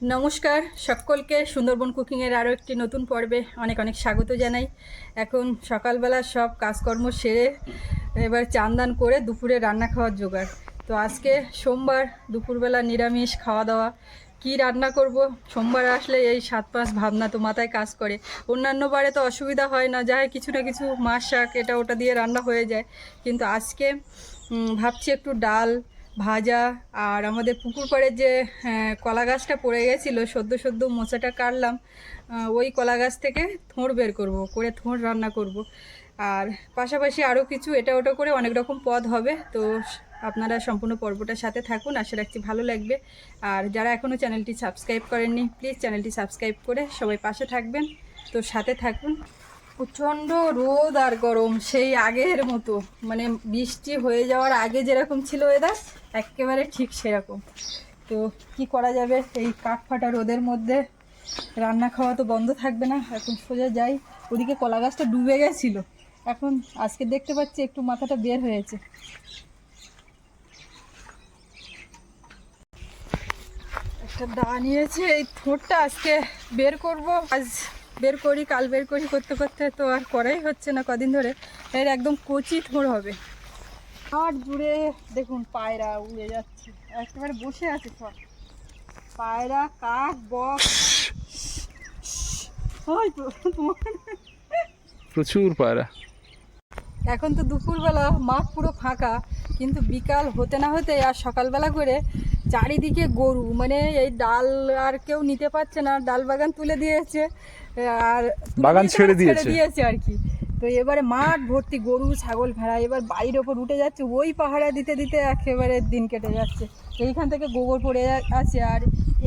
নমস্কার, সকলকে সুন্দরবন কুকিংয়ের আরও একটি নতুন পর্বে অনেক অনেক স্বাগত জানাই। এখন সকালবেলা সব কাজকর্ম সেরে এবার চান্দান করে দুপুরে রান্না খাওয়ার জোগাড়। তো আজকে সোমবার দুপুরবেলা নিরামিষ খাওয়া দাওয়া কি রান্না করব? সোমবার আসলে এই সাত পাঁচ ভাবনা তো মাথায় কাজ করে। অন্যান্য বারে তো অসুবিধা হয় না, যাই কিছু না কিছু মাছ, শাক, এটা ওটা দিয়ে রান্না হয়ে যায়। কিন্তু আজকে ভাবছি একটু ডাল ভাজা আর আমাদের পুকুর পাড়ের যে হ্যাঁ, কলা গাছটা পড়ে গেছিল সদ্য সদ্য মোচাটা কাটলাম ওই কলা গাছ থেকে থোঁড় বের করব করে থোঁড় রান্না করব। আর পাশাপাশি আরও কিছু এটা ওটা করে অনেক রকম পদ হবে তো আপনারা সম্পূর্ণ পর্বটার সাথে থাকুন আশা রাখছি ভালো লাগবে। আর যারা এখনও চ্যানেলটি সাবস্ক্রাইব করেননি প্লিজ চ্যানেলটি সাবস্ক্রাইব করে সবাই পাশে থাকবেন তো সাথে থাকুন। প্রচণ্ড রোদ আর গরম, সেই আগের মতো। মানে বৃষ্টি হয়ে যাওয়ার আগে যেরকম ছিল ওয়েদার একেবারে ঠিক সেরকম। তো কি করা যাবে? এই কাঠ ফাটা রোদের মধ্যে রান্না খাওয়া তো বন্ধ থাকবে না, এখন সোজা যাই। ওদিকে কলা গাছটা ডুবে গেছিল। এখন আজকে দেখতে পাচ্ছি একটু মাথাটা বের হয়েছে। একটা দা নিয়েছে, এই থোঁটটা আজকে বের করব। আজ বের করি কাল বের করি করতে করতে তো আর করাই হচ্ছে না কদিন ধরে। এর একদম কচি থোঁড় হবে। আর দূরে দেখুন পায়রা উড়ে যাচ্ছে। একেবারে বসে আছে সব। পায়রা কাক বক। ওই তো তোমার। প্রচুর পায়রা। এখন তো দুপুরবেলা মাঠ পুরো ফাঁকা কিন্তু বিকাল হতে না হতে আর সকালবেলা করে চারিদিকে গরু। মানে এই ডাল আর কেউ নিতে পারছে না ডাল বাগান তুলে দিয়েছে। আর বাগান ছেড়ে দিয়েছে। দিয়েছে আর কি। তো এবারে মাঠ ভর্তি গরু ছাগল ভেড়া এবার বাড়ির ওপর উঠে যাচ্ছে ওই পাহাড়া দিতে দিতে একেবারে দিন কেটে যাচ্ছে। এইখান থেকে গোবর পড়ে আছে আর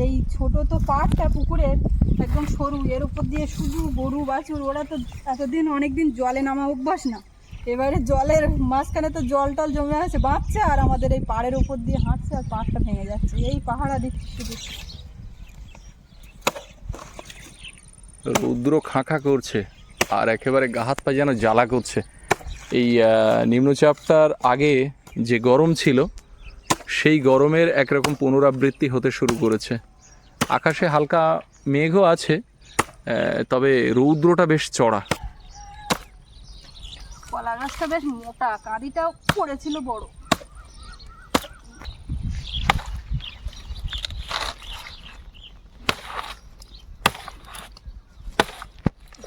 এই ছোট তো পাড়টা পুকুরের একদম সরু এর উপর দিয়ে শুধু গরু বাছুর ওরা তো এতদিন অনেক দিন জলে নামা অভ্যাস না। এবারে জলের মাঝখানে তো জল টল জমে আছে বাঁচছে আর আমাদের এই পাড়ের উপর দিয়ে হাঁটছে আর পাড়টা ভেঙে যাচ্ছে। এই পাহাড়া দিচ্ছে শুধু রৌদ্র খাঁখা করছে আর একেবারে গা হাত পা যেন জ্বালা করছে। এই নিম্নচাপটার আগে যে গরম ছিল, সেই গরমের একরকম পুনরাবৃত্তি হতে শুরু করেছে। আকাশে হালকা মেঘও আছে তবে রৌদ্রটা বেশ চড়া। কলা গাছটা বেশ মোটা, কাঁদিটাও পড়েছিল বড়।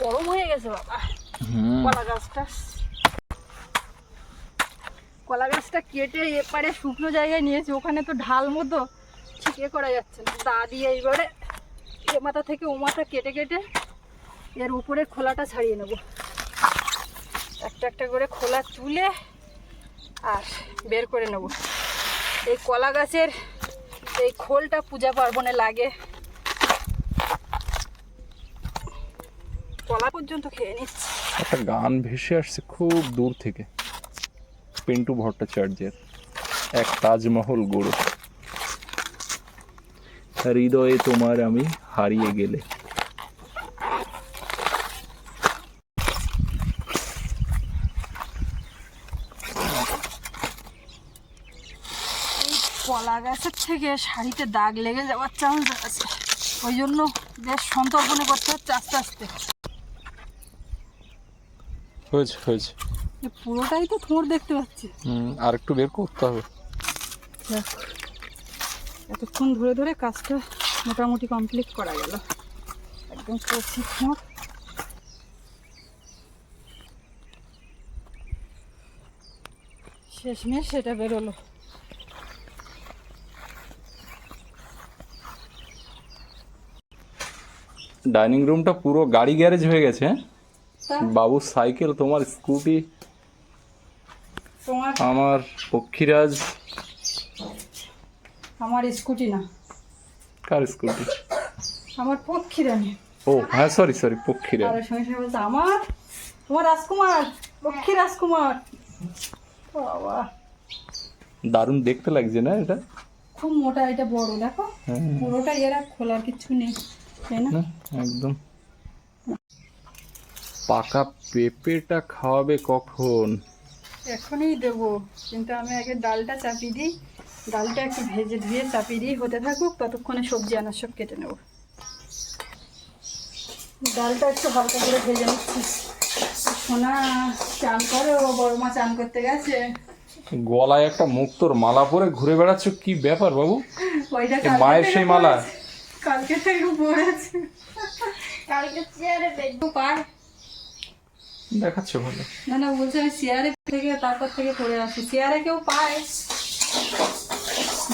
গরম হয়ে গেছে বাবা। কলা গাছটা। কলা গাছটা কেটে এপারে শুকনো জায়গায় নিয়েছে ওখানে তো ঢাল মতো ঠিক এ করা যাচ্ছে না। দা দিয়ে এইবারে এ মাথা থেকে ও মাথা কেটে কেটে এর উপরে খোলাটা ছাড়িয়ে নেব। একটা একটা করে খোলা তুলে আর বের করে নেব। এই কলা গাছের এই খোলটা পূজা পার্বণে লাগে। কলা পর্যন্ত খেয়ে নিচ্ছি। একটা গান ভেসে আসছে খুব দূর থেকে। পিন্টু ভট্টাচার্যের এক তাজমহল গড়ে। হৃদয়ে তোমার আমি হারিয়ে গেলে। এই কলা গাছের থেকে শাড়িতে দাগ লেগে যাওয়ার চান্স আছে। ওই জন্য বেশ সন্তর্পণে করতে হচ্ছে আস্তে আস্তে। হয়েছে হয়েছে। পুরোটাই তো থোঁড় দেখতে পাচ্ছি। হুম, আর একটু বের করতে হবে। দেখ, এতক্ষণ ধরে ধরে কাজটা মোটামুটি কমপ্লিট করা গেল। একদম কচি থোঁড় শেষমেশ সেটা বেরোলো। ডাইনিং রুমটা পুরো গাড়ি গ্যারেজ হয়ে গেছে হ্যাঁ? তা বাবুর সাইকেল তোমার স্কুটি তোমার আমার পক্ষীরাজ। আমার স্কুটি না। কার স্কুটি? আমার পক্ষী রানী ও হ্যাঁ সরি সরি পক্ষীরাজ। আর সঙ্গে আমার? তোমার রাজকুমার? পক্ষী রাজকুমার। বাবা। দারুণ দেখতে লাগছে না এটা? খুব মোটা এটা বড় দেখো। হ্যাঁ। পুরোটা এরা খোলার কিছু নেই তাই না একদম। পাকা পেঁপেটা খাওয়াবে কখন? এখনই দেবো। কিন্তু আমি আগে ডালটা চাপিয়ে দিই। ডালটা একটু ভেজে ধুয়ে চাপিয়ে দিয়ে হতে থাকুক ততক্ষণে সবজি আনার সব কেটে নেব। ডালটা একটু হালকা করে ভেজে নিচ্ছি। সোনা চান করে ও বড় মা চান করতে গেছে। গলায় একটা মুক্তোর মালা পরে ঘুরে বেড়াচ্ছ? কি ব্যাপার বাবু? মায়ের সেই মালা? কালকে থেকে পড়েছে কালকে চেয়ারে বেড পায় দেখাচ্ছ ভালো। না না বলছে আমি চেয়ারে থেকে তারপর থেকে পড়ে আসি। চেয়ারে কেউ পায়?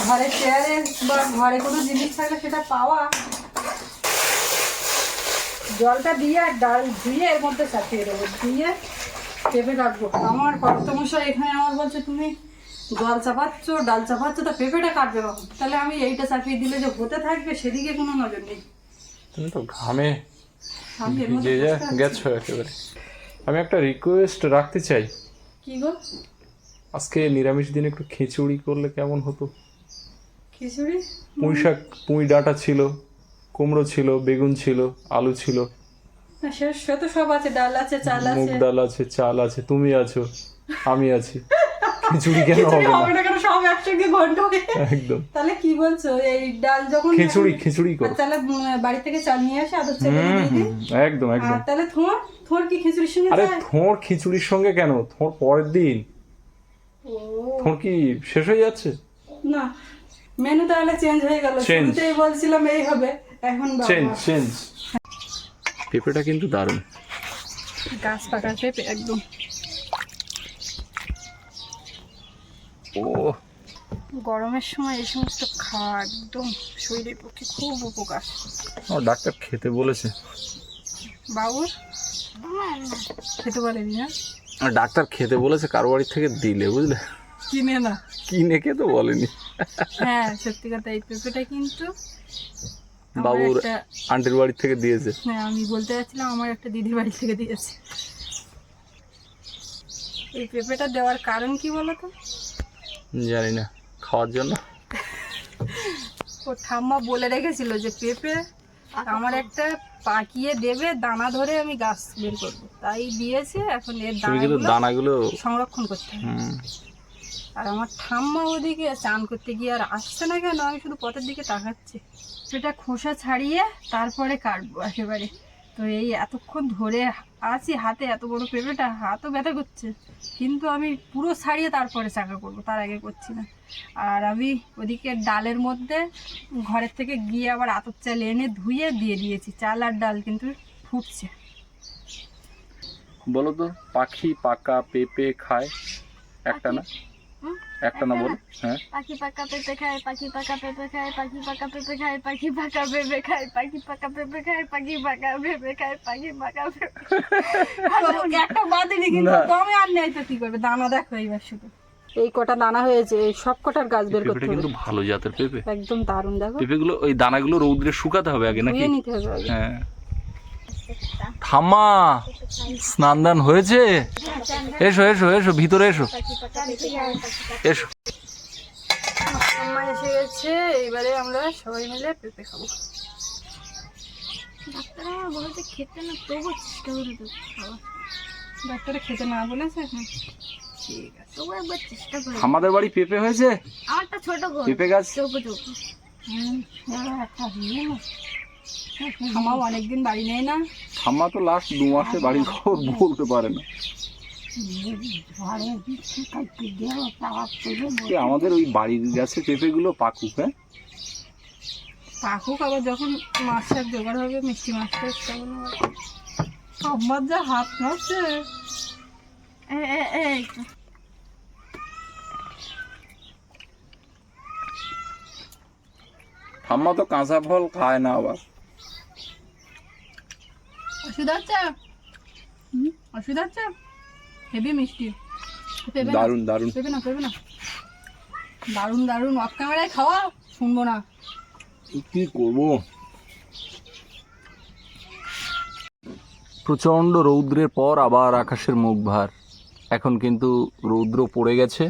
ঘরে চেয়ারে বা ঘরে কোনো জিনিস থাকলে সেটা পাওয়া। জলটা দিয়ে আর ডাল ধুয়ে এর মধ্যে চাপিয়ে দেবো। দিয়ে পেঁপে কাটবো আমার কর্তমশাই এখানে আমার বলছে তুমি জল চাপাচ্ছ ডাল চাপাচ্ছ তা পেঁপেটা কাটবে কখন? তাহলে আমি এইটা চাপিয়ে দিলে যে হতে থাকবে সেদিকে কোনো নজর নেই। তুমি তো ঘামে ভিজে যা গেছো একেবারে। আমি একটা রিকোয়েস্ট রাখতে চাই। কি গো? আজকে নিরামিষ দিনে একটু খিচুড়ি করলে কেমন হতো? খিচুড়ি? পুঁই শাক পুঁই ডাঁটা ছিল কুমড়ো ছিল বেগুন ছিল আলু ছিল। সে তো সব আছে ডাল আছে চাল মুগ আছে। ডাল আছে চাল আছে তুমি আছো আমি আছি। খিচুড়ি কেন হবে না? কেন? সব একসঙ্গে ঘন্ট একদম। তাহলে কি বলছো? এই ডাল যখন খিচুড়ি খিচুড়ি করো। তাহলে বাড়ি থেকে চাল নিয়ে আসে আদর চাল একদম একদম। তাহলে থোঁর থোঁর কি খিচুড়ির সঙ্গে আরে থোঁড় খিচুড়ির সঙ্গে কেন? থোঁড় পরের দিন? থোঁড় কি শেষ হয়ে যাচ্ছে? না মেনু তাহলে চেঞ্জ হয়ে গেল. শুরুতেই বলছিলাম এই হবে এখন চেঞ্জ চেঞ্জ পেঁপেটা কিন্তু দারুণ। গাছ পাকা একদম। ও। গরমের সময় এই সমস্ত খাওয়া একদম শরীরের পক্ষে খুব উপকার। আমার ডাক্তার খেতে বলেছে। বাবুর খেতে পারেনি না ডাক্তার খেতে বলেছে কারও বাড়ি থেকে দিলে বুঝলে? কিনে না। কিনে খেতে বলেনি। হ্যাঁ সত্যি কথা এই পেঁপেটা কিন্তু বাবুর আন্টির বাড়ি থেকে দিয়েছে। হ্যাঁ আমি বলতে যাচ্ছিলাম আমার একটা দিদির বাড়ি থেকে দিয়েছে। এই পেঁপেটা দেওয়ার কারণ কি বলো তো? জানি না খাওয়ার জন্য। ও ঠাম্মা বলে রেখেছিল যে পেঁপে আমার একটা পাকিয়ে দেবে দানা ধরে আমি গাছ বের করব। তাই দিয়েছে এখন এর দানাগুলো দানাগুলো সংরক্ষণ করতে আর আমার ঠাম্মা ওদিকে চান করতে গিয়ে আর আসছে না কেন আমি শুধু পথের দিকে তাকাচ্ছি। সেটা খোসা ছাড়িয়ে তারপরে কাটবো একেবারে। তো এই এতক্ষণ ধরে আছি হাতে এত বড় পেঁপেটা হাতও ব্যথা করছে। কিন্তু আমি পুরো সারিয়ে তারপরে চাকা করব তার আগে করছি না। আর আমি ওদিকে ডালের মধ্যে ঘরের থেকে গিয়ে আবার আতর চাল এনে ধুয়ে দিয়ে দিয়েছি। চাল আর ডাল কিন্তু ফুটছে। বলো তো পাখি পাকা পেঁপে খায় একটা না? একটা না বলো হ্যাঁ। পাখি পাকা পেঁপে খায় পাখি পাকা পেঁপে খায় পাখি পাকা পেঁপে খায় পাখি পাকা পেঁপে খায় পাখি পাকা পেঁপে খায় পাখি পাকা পেঁপে খায় পাখি পাকা পেঁপে একটা বাদিনি কিন্তু। দমে আর নেই তো কি করবে? দানা দেখো এইবার শুধু। এই কটা দানা হয়েছে এই সব কটার গাছ বের করতে হবে। কিন্তু ভালো জাতের পেঁপে। একদম দারুণ দেখো। পেঁপেগুলো ওই দানাগুলো রৌদ্রে শুকাতে হবে আগে নাকি? নিতে হবে হ্যাঁ। ঠাম্মা স্নান দান হয়েছে? এসো এসো এসো ভিতরে এসো। এসো। এসে গেছে এইবারে আমরা সবাই মিলে পেঁপে খাব। ডাক্তার আমার বলেছে খেতে না তবু চেষ্টা করে দেবো খাওয়া খেতে না বলেছে? হ্যাঁ ঠিক আছে। তবু একবার চেষ্টা করে আমাদের বাড়ি পেঁপে হয়েছে? আমারটা ছোট পেঁপে গাছ? আমাও অনেকদিন বাড়ি নেই না। ঠাম্মা তো লাস্ট দু মাসে বাড়ির খবর বলতে পারে না। আমাদের ওই বাড়ির গাছে পেঁপেগুলো পাকুক হ্যাঁ? পাকুক আবার যখন মাছ জোগাড় হবে মিষ্টি মাছ টাছ তখন আমার যা হাত তো। ঠাম্মা তো কাঁচা ফল খায় না আবার। অসুবিধা হচ্ছে? অসুবিধা হচ্ছে? হেভি মিষ্টি। পেবে না। দারুণ দারুণ। পেবে না পেবে না। দারুণ দারুণ। অফ ক্যামেরায় খাওয়া? শুনব না। কি করব? প্রচণ্ড রৌদ্রের পর আবার আকাশের মুখ ভার। এখন কিন্তু রৌদ্র পড়ে গেছে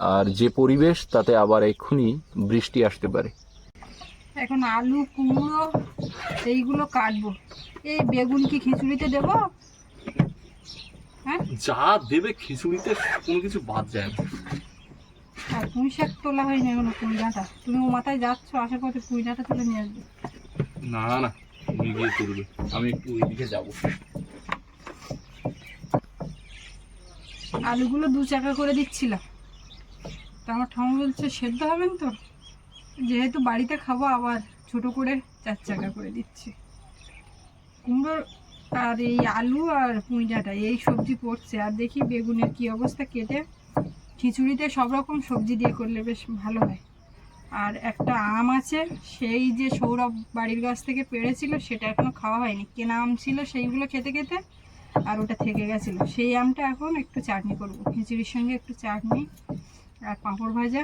আর যে পরিবেশ তাতে আবার এক্ষুনি বৃষ্টি আসতে পারে। এখন আলু কুমড়ো এইগুলো কাটবো। এই বেগুন কি খিচুড়িতে দেবো? হ্যাঁ? যা দেবে খিচুড়িতে কোনো কিছু বাদ যায় না। আর পুঁই শাক তোলা হয়নি এখনও পুঁই ডাঁটা। তুমি ও মাথায় যাচ্ছ আশা করতে পুঁই ডাঁটা তুলে নিয়ে আসবে। না না তুমি গিয়ে তুলবে। আমি একটু ওইদিকে যাব। আলুগুলো দু চাকা করে দিচ্ছিলাম। তো আমার ঠাম্মা বলছে সেদ্ধ হবেন তো? যেহেতু বাড়িতে খাব আবার ছোট করে চার চাকা করে দিচ্ছি। কুমড়োর আর এই আলু আর পুঁইডাটা, এই সবজি পড়ছে আর দেখি বেগুনের কি অবস্থা কেটে খিচুড়িতে সব রকম সবজি দিয়ে করলে বেশ ভালো হয়। আর একটা আম আছে, সেই যে সৌরভ বাড়ির গাছ থেকে পেড়েছিল, সেটা এখনও খাওয়া হয়নি। কেনা আম ছিল সেইগুলো খেতে খেতে আর ওটা থেকে গেছিল। সেই আমটা এখন একটু চাটনি করব। খিচুড়ির সঙ্গে একটু চাটনি আর পাঁপড় ভাজা।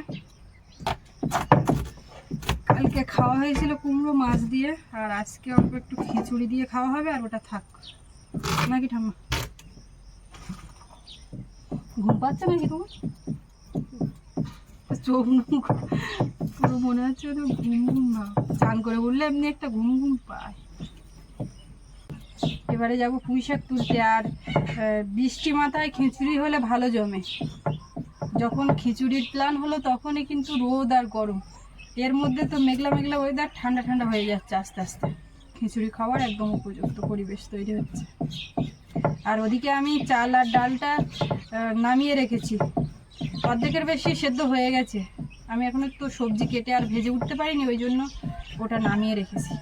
কালকে খাওয়া হয়েছিল কুমড়ো মাছ দিয়ে, আর আজকে অল্প একটু খিচুড়ি দিয়ে খাওয়া হবে, আর ওটা থাক। নাকি ঠাম্মা? ঘুম পাচ্ছে নাকি তোমার? চোখ মুখ পুরো মনে হচ্ছে ওটা ঘুম ঘুম ভাব চান করে বললে এমনি একটা ঘুম ঘুম পায়। এবারে যাব পুঁই শাক তুলতে, আর বৃষ্টি মাথায় খিচুড়ি হলে ভালো জমে। যখন খিচুড়ির প্ল্যান হলো তখনই কিন্তু রোদ আর গরম। এর মধ্যে তো মেঘলা মেঘলা ওয়েদার ঠান্ডা ঠান্ডা হয়ে যাচ্ছে আস্তে আস্তে। খিচুড়ি খাওয়ার একদম উপযুক্ত পরিবেশ তৈরি হচ্ছে। আর ওদিকে আমি চাল আর ডালটা নামিয়ে রেখেছি। অর্ধেকের বেশি সেদ্ধ হয়ে গেছে। আমি এখন একটু সবজি কেটে আর ভেজে উঠতে পারিনি, ওই জন্য ওটা নামিয়ে রেখেছি।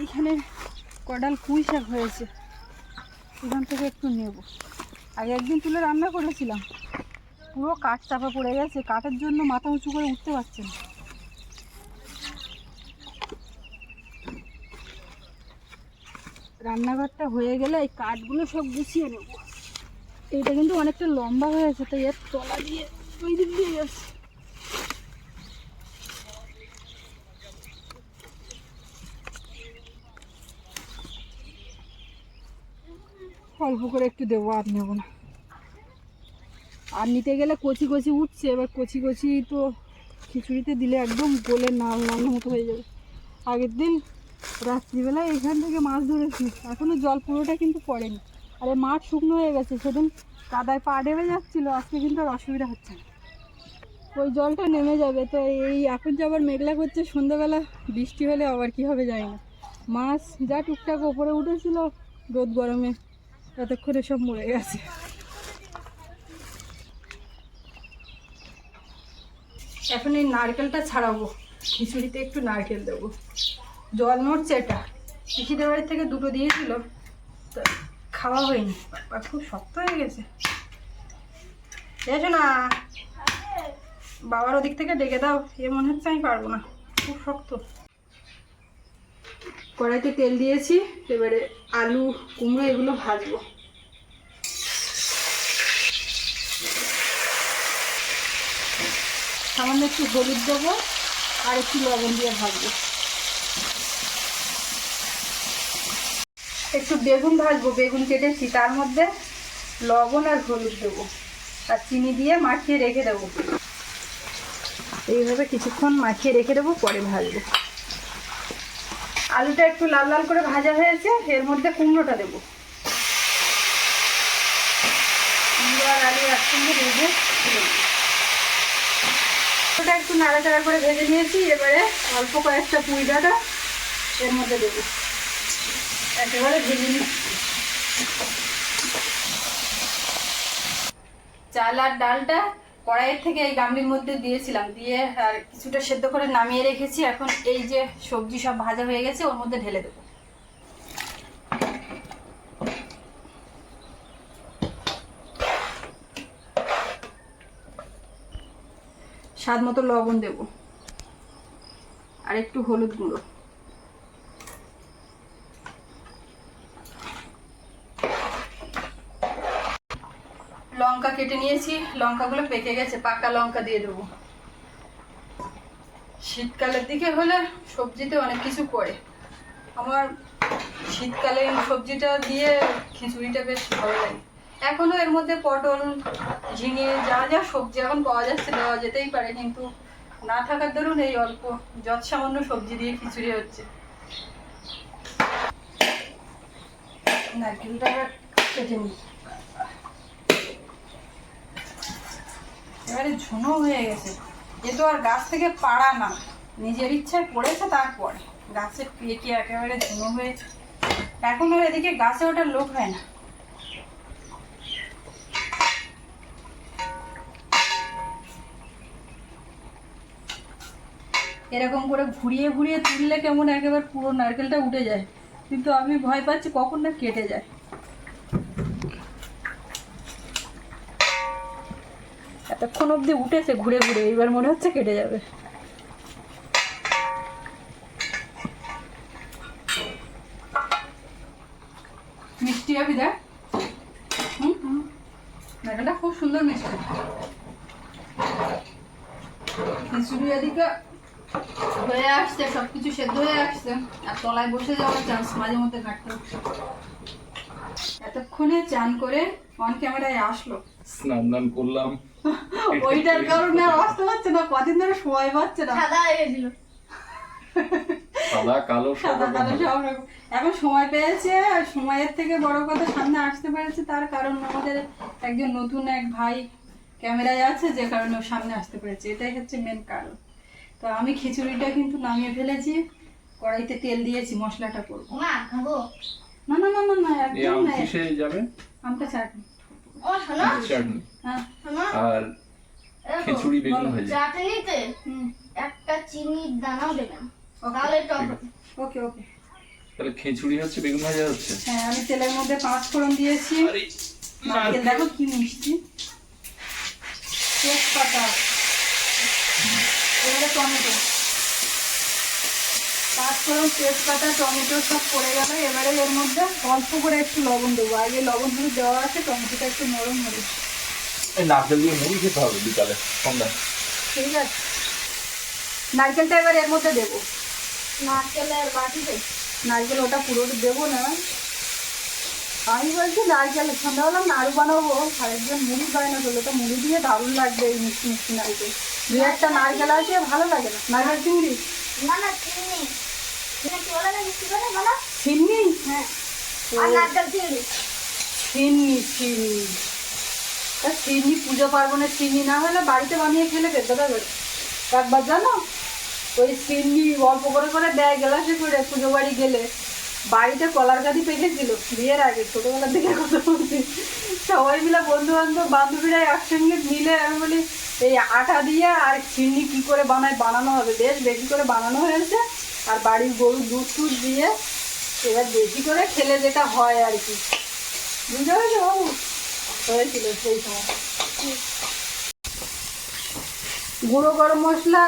এইখানে কডাল পুঁই শাক হয়েছে। এখান থেকে একটু নেব। আগে একদিন তুলে রান্না করেছিলাম। পুরো কাঠ চাপা পড়ে গেছে কাঠের জন্য মাথা উঁচু করে উঠতে পারছে না। রান্নাঘরটা হয়ে গেলে এই কাঠগুলো সব গুছিয়ে নেব। এইটা কিন্তু অনেকটা লম্বা হয়েছে, তাই এর তলা দিয়ে ওই দিক দিয়ে গেছে অল্প করে একটু দেবো, আর নেব না। আর নিতে গেলে কচি কচি উঠছে, এবার কচি কচি তো খিচুড়িতে দিলে একদম গোলে নাল নাল মতো হয়ে যাবে। আগের দিন রাত্রিবেলায় এখান থেকে মাছ ধরেছি এখনও জল পুরোটা কিন্তু পড়েনি। আর মাঠ শুকনো হয়ে গেছে, সেদিন কাদায় পা ডেবে যাচ্ছিল, আজকে কিন্তু আর অসুবিধা হচ্ছে না। ওই জলটা নেমে যাবে, তো এই এখন যে আবার মেঘলা করছে, সন্ধ্যাবেলা বৃষ্টি হলে আবার কি হবে যায় না। মাছ যা টুকটাক ওপরে উঠেছিল, রোদ গরমে ততক্ষণে সব মরে গেছে। এখন এই নারকেলটা ছাড়াবো। খিচুড়িতে একটু নারকেল দেবো। জল নড়ছে এটা। পিসিদের বাড়ি থেকে দুটো দিয়েছিল। তো খাওয়া হয়নি। বাবা খুব শক্ত হয়ে গেছে। এসো না। বাবার ওদিক থেকে ডেকে দাও। এ মনে হচ্ছে আমি পারব না। খুব শক্ত। কড়াইতে তেল দিয়েছি। এবারে আলু, কুমড়ো এগুলো ভাজবো। সামান্য একটু হলুদ দেবো আর একটু লবণ দিয়ে ভাজবো। একটু বেগুন ভাজবো, বেগুন কেটেছি, তার মধ্যে লবণ আর হলুদ দেবো। আর চিনি দিয়ে মাখিয়ে রেখে দেবো। এইভাবে কিছুক্ষণ মাখিয়ে রেখে দেবো, পরে ভাজবো। আলুটা একটু লাল লাল করে ভাজা হয়েছে, এর মধ্যে কুমড়োটা দেবো। কুমড়ো আর আলু একসঙ্গে ভেজে। ওটা একটু নাড়াচাড়া করে ভেজে নিয়েছি, এবারে অল্প কয়েকটা পুঁই ডাঁটা এর মধ্যে দেবো। একেবারে ভেজে নিচ্ছি। চাল আর ডালটা কড়াইয়ের থেকে এই গামলির মধ্যে দিয়েছিলাম, দিয়ে আর কিছুটা সেদ্ধ করে নামিয়ে রেখেছি। এখন এই যে সবজি সব ভাজা হয়ে গেছে, ওর মধ্যে ঢেলে দেবো। স্বাদ মতো লবণ দেব। আর একটু হলুদ গুঁড়ো। লঙ্কা কেটে নিয়েছি, লঙ্কাগুলো পেকে গেছে, পাকা লঙ্কা দিয়ে দেবো। শীতকালের দিকে হলে সবজিতে অনেক কিছু পড়ে। আমার শীতকালে সবজিটা দিয়ে খিচুড়িটা বেশ ভালো লাগে। এখনও এর মধ্যে পটল, ঝিঙে, যা যা সবজি এখন পাওয়া যাচ্ছে দেওয়া যেতেই পারে, কিন্তু না থাকার দরুন এই অল্প যৎ সামান্য সবজি দিয়ে খিচুড়ি হচ্ছে। নারকেলটা কেটে নিই। এবারে ঝুনো হয়ে গেছে। এ তো আর গাছ থেকে পাড়া না। নিজের ইচ্ছায় পড়েছে তারপরে। গাছে পেকে একেবারে ঝুনো হয়ে এখন আর এদিকে গাছে ওঠার লোক হয় না। এরকম করে ঘুরিয়ে ঘুরিয়ে তুললে কেমন একেবারে পুরো নারকেলটা উঠে যায়। কিন্তু আমি ভয় পাচ্ছি কখন না কেটে যায়। এতক্ষণ অবধি উঠেছে ঘুরে ঘুরে এবার মনে হচ্ছে কেটে যাবে। মিষ্টি হবে, দেখ। হুম খুব সুন্দর মিষ্টি। খিচুড়ি এদিকে হয়ে আসছে সব কিছু সেদ্ধ হয়ে আসছে। আর তলায় বসে যাওয়ার চান্স মাঝে মধ্যে হচ্ছে এতক্ষণে চান করে অন ক্যামেরায় আসলো। স্নান দান করলাম। ওইটার কারণে আর আসতে পারছে না কদিন ধরে সময় পাচ্ছে না। সাদা হয়ে গেছিল। সাদা কালো সাদা কালো সব রকম। এখন সময় পেয়েছে আর সময়ের থেকে বড় কথা সামনে আসতে পেরেছে তার কারণ আমাদের একজন নতুন এক ভাই ক্যামেরায় আছে যে কারণে ও সামনে আসতে পেরেছে। এটাই হচ্ছে মেন কারণ। তো আমি খিচুড়িটা কিন্তু নামিয়ে ফেলেছি কড়াইতে তেল দিয়েছি মশলাটা করব। খাব? না না না না না একদম না কিসে যাবে? আমটা চাটনি। ও শোনো। চাটনি? হ্যাঁ। আর খিচুড়ি বেগুন ভাজা। চাটনিতে একটা চিনির দানাও দেবেন। ওকে। তাহলে টক ওকে ওকে। তাহলে খিচুড়ি হচ্ছে বেগুন ভাজা হচ্ছে? হ্যাঁ আমি তেলের মধ্যে পাঁচ ফোড়ন দিয়েছি নারকেল। দেখো কি মিষ্টি। তেজপাতা। এবারে টমেটো। পাঁচ ফোড়ন তেজপাতা টমেটো সব পড়ে গেল। এবারে এর মধ্যে অল্প করে একটু লবণ দেবো। আগে লবণ হলুদ দেওয়া আছে টমেটোটা একটু নরম হবে নারকেল দিয়ে মুড়ি খেতে হবে বিকালে সন্ধ্যা ঠিক আছে। নারকেলটা এবার এর মধ্যে দেবো। নারকেলের বাটিতে? নারকেল ওটা পুরো দেবো না। আমি বলছি নারকেল সন্ধ্যাবেলা নাড়ু বানাবো। আরেকজন মুড়ি হয় না বলে তো মুড়ি দিয়ে দারুণ লাগবে এই মিষ্টি মিষ্টি নারকেল দু একটা নারকেল আছে ভালো লাগে না। নারকেল চিংড়ি? না না চিনি চিনি হ্যাঁ। আর চিনি চিনি চিনি তা চিনি পুজো পার্বণের চিনি না হলে বাড়িতে বানিয়ে খেলে খেতে পারবে একবার জানো? ওই চিনি অল্প করে করে দেয় গ্লাসে করে পুজো বাড়ি গেলে। বাড়িতে কলার গাদি পেকেছিল, বিয়ের আগে ছোটবেলার দিকে কথা বলছি। সবাই মিলে বন্ধু বান্ধব বান্ধবীরা একসঙ্গে মিলে আমি বলি, এই আটা দিয়ে আর চিনি কি করে বানায় বানানো হবে? বেশ, বেশি করে বানানো হয়েছে। আর বাড়ির গরু দুধ টুধ দিয়ে এবার বেশি করে খেলে যেটা হয় আর কি। বুঝতে পারছ বাবু? হয়েছিল সেই সময়। গুঁড়ো গরম মশলা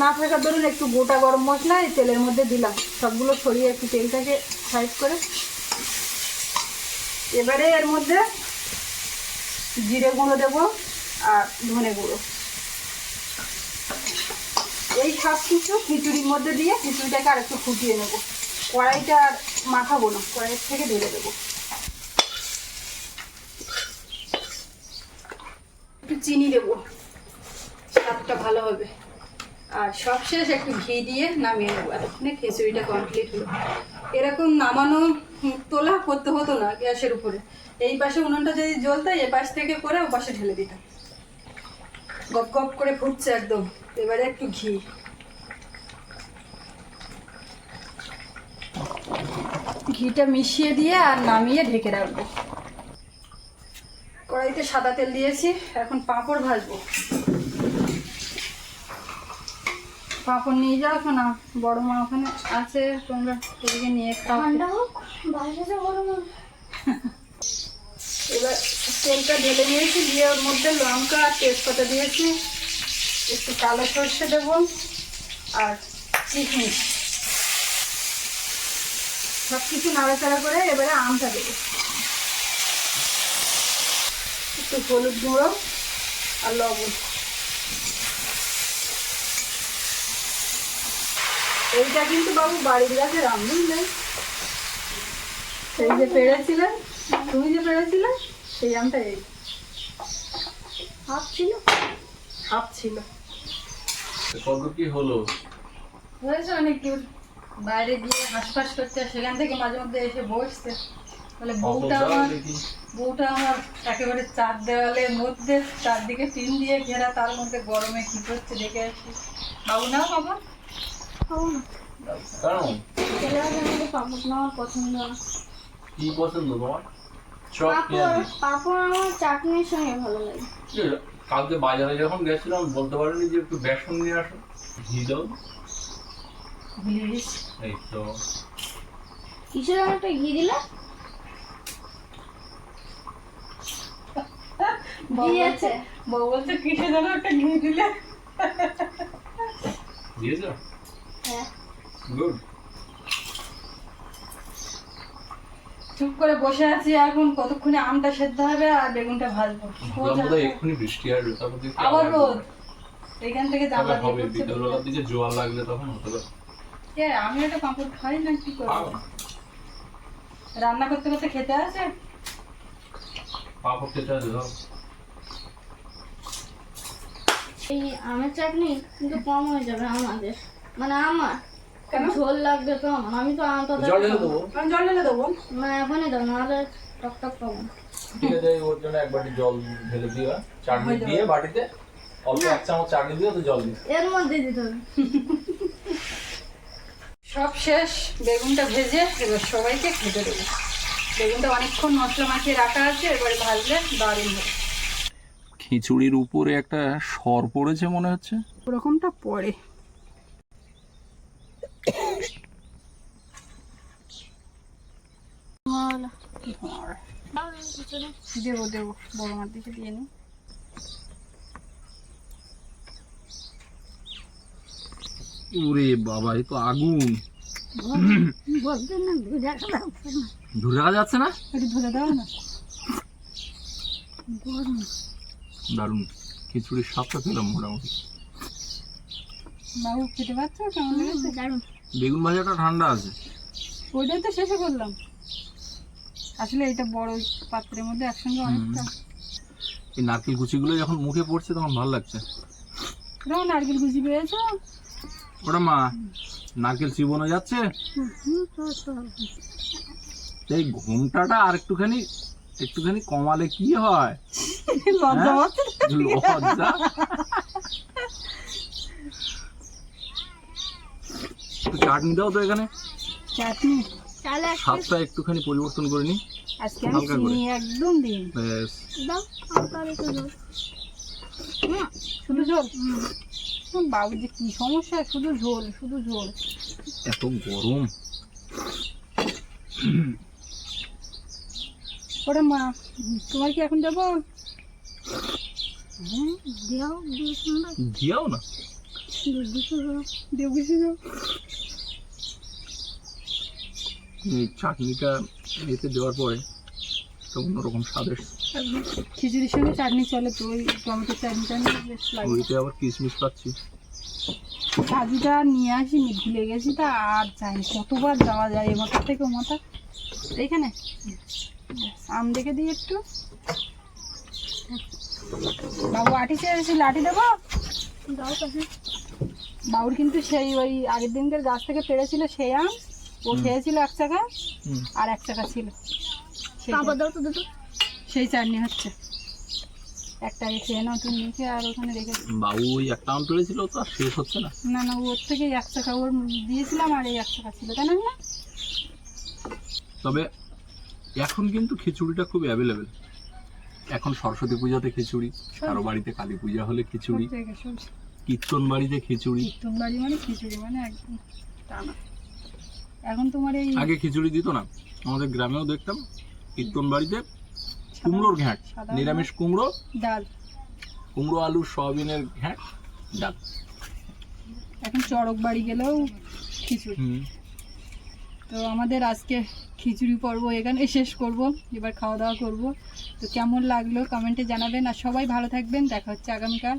না থাকার ধরুন একটু গোটা গরম মশলা এই তেলের মধ্যে দিলাম। সবগুলো ছড়িয়ে একটু তেলটাকে সাইড করে। এবারে এর মধ্যে জিরে গুঁড়ো দেবো আর ধনে গুঁড়ো। এই সব কিছু খিচুড়ির মধ্যে দিয়ে খিচুড়িটাকে আর একটু ফুটিয়ে নেব। কড়াইটা আর মাখাবো না, কড়াইয়ের থেকে ঢেলে দেবো। একটু চিনি দেবো। স্বাদটা ভালো হবে। আর সবশেষ একটু ঘি দিয়ে নামিয়ে নেব। এতক্ষণে খিচুড়িটা কমপ্লিট হলো। এরকম নামানো তোলা করতে হতো না গ্যাসের উপরে। এই পাশে উনুনটা যদি জ্বলতো, এ পাশ থেকে করে ও পাশে ঢেলে দিতাম। গপ গপ করে ফুটছে একদম। এবারে একটু ঘি। ঘিটা মিশিয়ে দিয়ে আর নামিয়ে ঢেকে রাখব। কড়াইতে সাদা তেল দিয়েছি। এখন পাঁপড় ভাজবো। পাঁপড় নিয়ে যাও না বড় মা ওখানে আছে তোমরা এদিকে নিয়ে খাও। এবার তেলটা ঢেলে নিয়েছি দিয়ে ওর মধ্যে লঙ্কা আর তেজপাতা দিয়েছি। একটু কালো সর্ষে দেবো আর চিকনি সব কিছু নাড়াচাড়া করে এবারে আমটা দেবো। একটু হলুদ গুঁড়ো আর লবণ। এইটা কিন্তু বাবু বাড়ির গাছের আম বুঝলেন সেই যে পেরেছিলেন তুমি যে পেরেছিলে সেই আমটা এই। হাফ ছিল। হাফ ছিল। কত কি হলো? হয়েছে অনেক দূর। বাইরে গিয়ে হাঁসফাঁস করছে সেখান থেকে মাঝে মধ্যে এসে বসছে। বলে বউটা আমার বউটা আমার একেবারে চার দেওয়ালের মধ্যে চারদিকে টিন দিয়ে ঘেরা তার মধ্যে গরমে কি করছে দেখে আসি। বাবু না বাবা। খাব না কারণ? তেলে ভাজা পাপড় না পছন্দ না কি পছন্দ তোমার পাপড় পাপড় আমার চাটনির সঙ্গে ভালো লাগে। কালকে বাজারে যখন গেছিলাম বলতে পারিনি যে একটু বেসন নিয়ে আসো। ঘি দাও। এই তো। কিসের একটা ঘি দিলে? বউ ঘি বলছে আছে। বউ বলছে কিসে যেন একটা ঘি দিলে? দিয়েছ? গুড। চুপ করে বসে আছি এখন কতক্ষণে আমটা সেদ্ধ হবে আর বেগুনটা ভাজবো। এক্ষুনি বৃষ্টি দেখি আবার রোদ। এখান থেকে জানলা হবে বিকেলবেলার দিকে জোয়ার লাগলে তখন হতে পারে। আমি একটা পাঁপড় খাই না কি করব? রান্না করতে করতে খেতে আছে পাপড় খেতে আছে ধরো। এই আমের চাটনি কিন্তু কম হয়ে যাবে আমাদের। মানে আমার কেন? ঝোল লাগবে কম আমি তো আম তো জল ঢেলে দেবো। আমি জল ঢেলে দেবো। মানে এখনই দাও নাহলে টক টক পাবো। ঠিক আছে ওর জন্য এক বাটি জল ঢেলে দিও। চাটনি দিয়ে বাটিতে অল্প এক চামচ চাটনি দিও তো জল দিও এর মধ্যে দিতে হবে। সব শেষ বেগুনটা ভেজে এবার সবাইকে খেতে দেবো। বেগুনটা অনেকক্ষণ মশলা মাখিয়ে রাখা আছে এবারে ভাজলে দারুণ হবে। খিচুড়ির উপরে একটা সর পড়েছে মনে হচ্ছে। ওরকমটা পড়ে। দেবো দেবো বড় মার দিকে দিয়ে নি। ওরে বাবা এ তো আগুন। ধরে রাখা যাচ্ছে না একটু ধরে দাও না? দারুণ। খিচুড়ির স্বাদটা পেলাম মোটামুটি। বাবু খেতে পারছ কেমন লেগেছে? দারুণ। বেগুন ভাজাটা ঠান্ডা আছে। ওইটাই তো শেষে করলাম আসলে এটা বড় পাত্রের মধ্যে একসঙ্গে অনেকটা। এই নারকেল কুচিগুলো যখন মুখে পড়ছে তখন ভালো লাগছে। এরকম নারকেল কুচি পেয়েছ? ওটা মা নারকেল চিবোনো যাচ্ছে। এই ঘুমটাটা আর একটুখানি একটুখানি কমালে কি হয়? লজ্জা হ্যাঁ? লজ্জা? একটু চাটনি দাও তো এখানে। চাটনি স্বাদটা একটুখানি পরিবর্তন করে নি। আজকে আমি চিনি একদম দিই ব্যাস। দাও একটু দাও। শুধু ঝোল? হুম, যে কি সমস্যা শুধু ঝোল শুধু ঝোল। এত গরম। ওরে মা তোমার কি এখন যাব? হ্যাঁ, দাও না? এই চাটনিটা এতে দেওয়ার পরে একটা অন্যরকম স্বাদ খিচুড়ির সঙ্গে চাটনি চলে তো ওই টমেটো চাটনিটা নিয়ে বেশ লাগে। ওইতে আবার কিশমিশ পাচ্ছি। কাজুটা নিয়ে আসিনি ভুলে গেছি তা আর যাই কতবার যাওয়া যায় এ মাথা থেকে ও মাথা এইখানে আম দেখে দিই একটু। বাবু আটি চেয়েছি লাঠি দেবো? দাও কাছে বাবুর কিন্তু সেই ওই আগের দিনকার গাছ থেকে পেড়েছিল সেই আম ও খেয়েছিল এক চাকা হুম। আর এক চাকা ছিল। সেই চাটনি। হচ্ছে। একটা আগে খেয়ে নাও তুমি মুখে আর ওখানে রেখে বাবু ওই একটা আম পেড়েছিল তো আর শেষ হচ্ছে না। না না ওর থেকে এক চাকা ওর দিয়েছিলাম আর এই এক চাকা ছিল তাই না? না তবে এখন কিন্তু খিচুড়িটা খুব অ্যাভেলেবেল এখন সরস্বতী পূজাতে খিচুড়ি কারও বাড়িতে কালী পূজা হলে খিচুড়ি। কীর্তন বাড়িতে খিচুড়ি? কীর্তন বাড়ি মানে খিচুড়ি মানে একদম টানা। এখন তোমার এই আগে খিচুড়ি দিত না আমাদের গ্রামেও দেখতাম কীর্তন বাড়িতে কুমড়োর ঘ্যাঁট নিরামিষ কুমড়ো ডাল। কুমড়ো আলু সয়াবিনের ঘ্যাঁট ডাল। এখন চড়ক বাড়ি গেলেও খিচুড়ি। তো আমাদের আজকে খিচুড়ি পর্ব এখানে শেষ করব এবার খাওয়া দাওয়া করব। তো কেমন লাগল কমেন্টে জানাবেন আর সবাই ভালো থাকবেন দেখা হচ্ছে আগামীকাল।